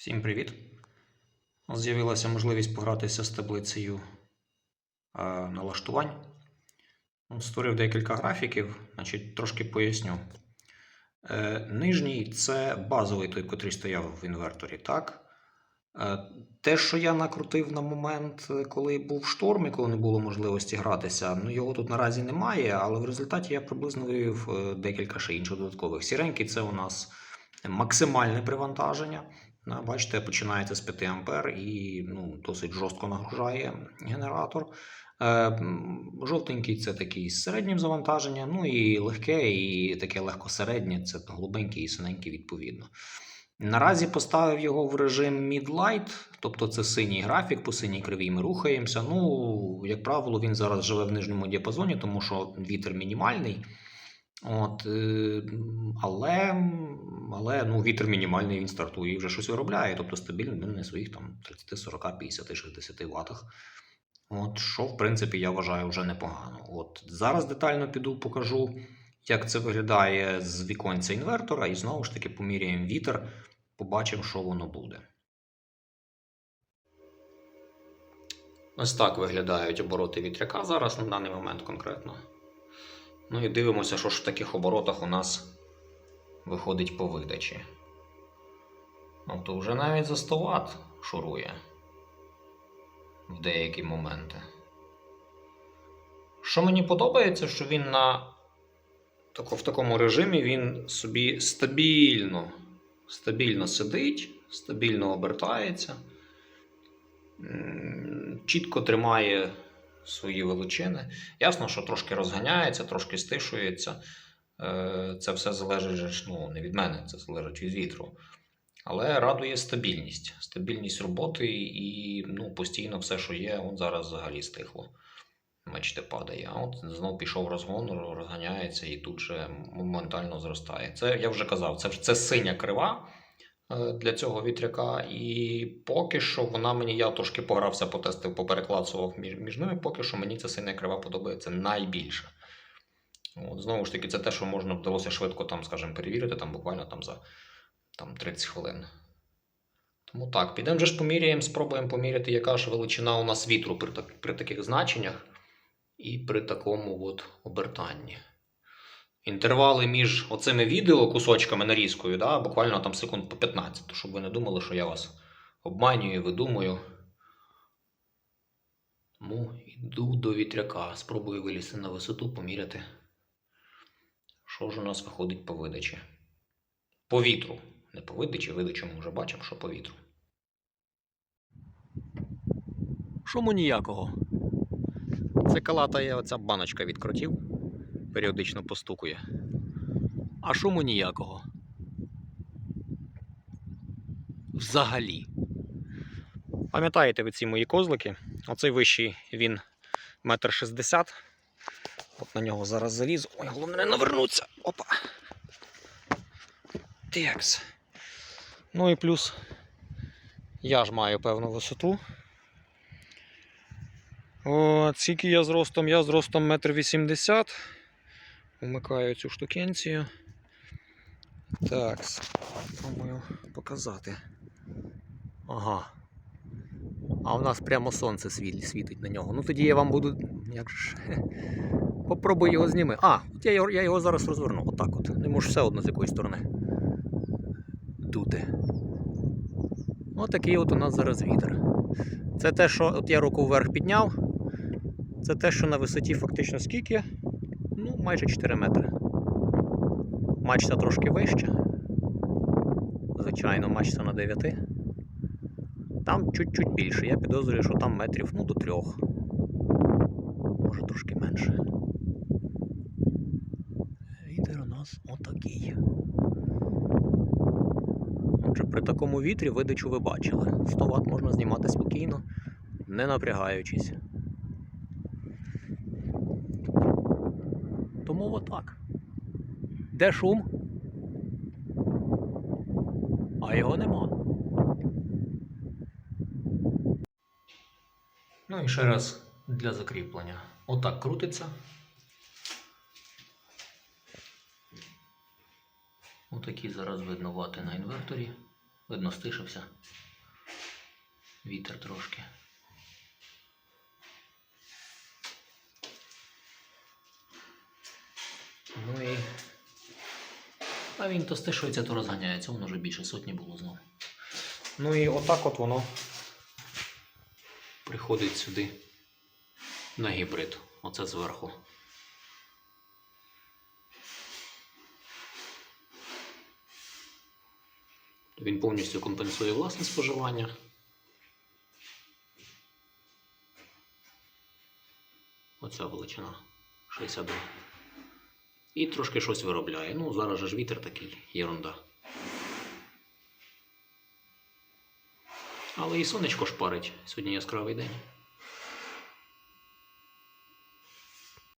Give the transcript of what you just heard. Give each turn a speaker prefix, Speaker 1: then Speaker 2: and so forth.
Speaker 1: Всім привіт! З'явилася можливість погратися з таблицею е, налаштувань. Ну, Створив декілька графіків, значить, трошки поясню. Е, Нижній це базовий той, котрий стояв в інверторі, так? Е, Те, що я накрутив на момент, коли був шторм і коли не було можливості гратися, ну його тут наразі немає, але в результаті я приблизно вивів декілька ще інших додаткових. Сіренький це у нас максимальне привантаження. Бачите, починається з 5 ампер і ну, досить жорстко нагружає генератор. Е, Жовтенький це такий з середнім завантаженням, ну і легке, і таке легкосереднє, це голубенький і синенький відповідно. Наразі поставив його в режим mid-light, тобто це синій графік, по синій кривій ми рухаємося. Ну, як правило, він зараз живе в нижньому діапазоні, тому що вітер мінімальний. От, е, але але ну, вітер мінімальний, він стартує і вже щось виробляє, тобто стабільно він на своїх там 30, 40, 50, 60 ватах. От, що, в принципі, я вважаю вже непогано. От, зараз детально піду покажу, як це виглядає з віконця інвертора, і знову ж таки поміряємо вітер, побачимо, що воно буде. Ось так виглядають обороти вітряка зараз на даний момент конкретно. Ну і дивимося, що ж в таких оборотах у нас виходить по видачі. Ну, то вже навіть за 100 Вт шурує в деякі моменти. Що мені подобається, що він на в такому режимі він собі стабільно, стабільно сидить, стабільно обертається, чітко тримає свої величини. Ясно, що трошки розганяється, трошки стишується. Е, Це все залежить ну, не від мене, це залежить від вітру. Але радує стабільність. Стабільність роботи і ну, постійно все, що є, от зараз взагалі стихло. Бачите, падає. А от знов пішов розгон, розганяється і тут же моментально зростає. Це я вже казав, це, це синя крива для цього вітряка. І поки що вона мені, я трошки погрався, потестив, попереклацував між, між ними. Поки що мені ця синя крива подобається найбільше. От, знову ж таки, це те, що можна вдалося швидко там, скажімо, перевірити, там буквально там за там, 30 хвилин. Тому так, підемо вже ж поміряємо, спробуємо поміряти, яка ж величина у нас вітру при, при таких значеннях і при такому от обертанні. Інтервали між оцими відео кусочками нарізкою, да, буквально там секунд по 15, щоб ви не думали, що я вас обманюю, видумую. Тому йду до вітряка, спробую вилізти на висоту, поміряти, що ж у нас виходить по видачі. По вітру. Не по видачі, видачу ми вже бачимо, що по вітру. Шуму ніякого. Це калатає оця баночка від кротів, періодично постукує. А шуму ніякого. Взагалі. Пам'ятаєте ви ці мої козлики? Оцей вищий він метр шістдесят. От на нього зараз залізу. Ой, головне не навернуться. Опа. Текс. Ну і плюс я ж маю певну висоту. О, скільки я зростом? Я зростом метр вісімдесят. Вмикаю цю штукенцію. Так, спробую показати. Ага. А у нас прямо сонце світить на нього. Ну тоді я вам буду. Як ж. Попробуй його зніми. А, от я, його- я його зараз розверну. Отак от. Не можу все одно з якої сторони. Дути. Отакий от у нас зараз вітер. Це те, що от я руку вверх підняв. Це те, що на висоті фактично скільки? Ну, майже 4 метри. Мачта трошки вища. Звичайно, мачта на 9. Там чуть-чуть більше. Я підозрюю, що там метрів ну, до трьох. Може трошки менше. Вітер у нас отакий. Отже, при такому вітрі видачу ви бачили. 100 Вт можна знімати спокійно, не напрягаючись. Тому отак. Де шум? А його нема. Ну і ще раз для закріплення. Отак крутиться. Отакі зараз видно вати на інверторі. Видно, стишився. Вітер трошки. Ну і. А він то стишується, то розганяється, воно вже більше сотні було знову. Ну і отак от воно приходить сюди на гібрид. Оце зверху. Він повністю компенсує власне споживання. Оця величина 62. І трошки щось виробляє. Ну, зараз же ж вітер такий, єрунда. Але і сонечко шпарить. Сьогодні яскравий день.